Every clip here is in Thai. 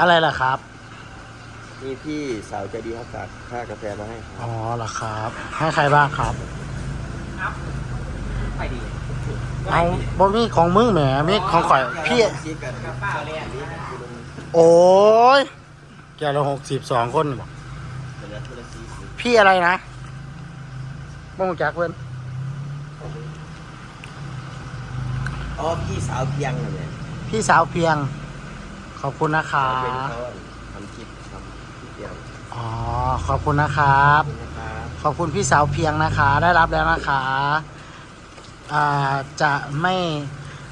อะไรล่ะครับ นี่พี่สาวใจดีเขาฝากค่ากาแฟมาให้ครับอ๋อเหรอครับ ให้ใครบ้างครับ ไปดีเอาบ่มีของมึงแหมมีของข่อย พี่ซีกันป้าเลยโอ้ยแกละหกสิบสองคนบอกเหลือทุละซีสิบพี่อะไรนะบ่งจักเพื่อนอ๋อพี่สาวเพียงน่ะเนี่ยพี่สาวเพียง ขอบคุณนะคะเป็นเขาทำคลิปทำคลิปเดียวอ๋อขอบคุณนะครับ นะครับขอบคุณพี่สาวเพียงนะคะ ได้รับแล้วนะคะอ่าจะไม่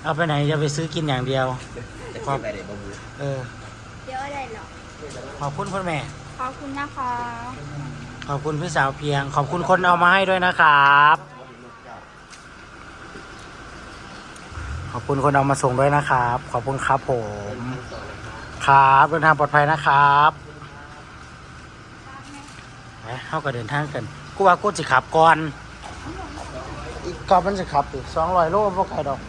เอาไปไหนจะไปซื้อกินอย่างเดียว จะคิดอะไรเดี๋ยวบะบูเออ เดี๋ยวอะไรหรอขอบคุณพ่อแม่ ขอบคุณนะคะขอบคุณพี่สาวเพียง ขอบคุณคนเอามาให้ด้วยนะครับ ขอบคุณคนเอามาส่งด้วยนะครับ ขอบคุณครับผม ครับเดินทางปลอดภัยนะครับไปเข้าก็เดินทางกันกูว่ากูจะขับก่อน อีกก่อนมันจะขับสองร้อยโลพวกใครดอก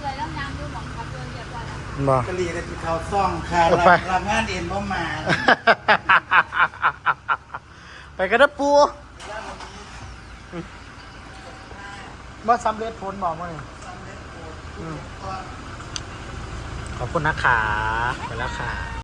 เลยต้องน้ำดูหมองครับเรียบร้อยแล้วบ่กะหรี่เลยที่เขาซ่องค่ะเอารับไปรับงานเอ็นบ่มา ไปกันนะปูว่าสำเร็จผลบอกมาเลย ขอบคุณนะคะไปแล้วค่ะ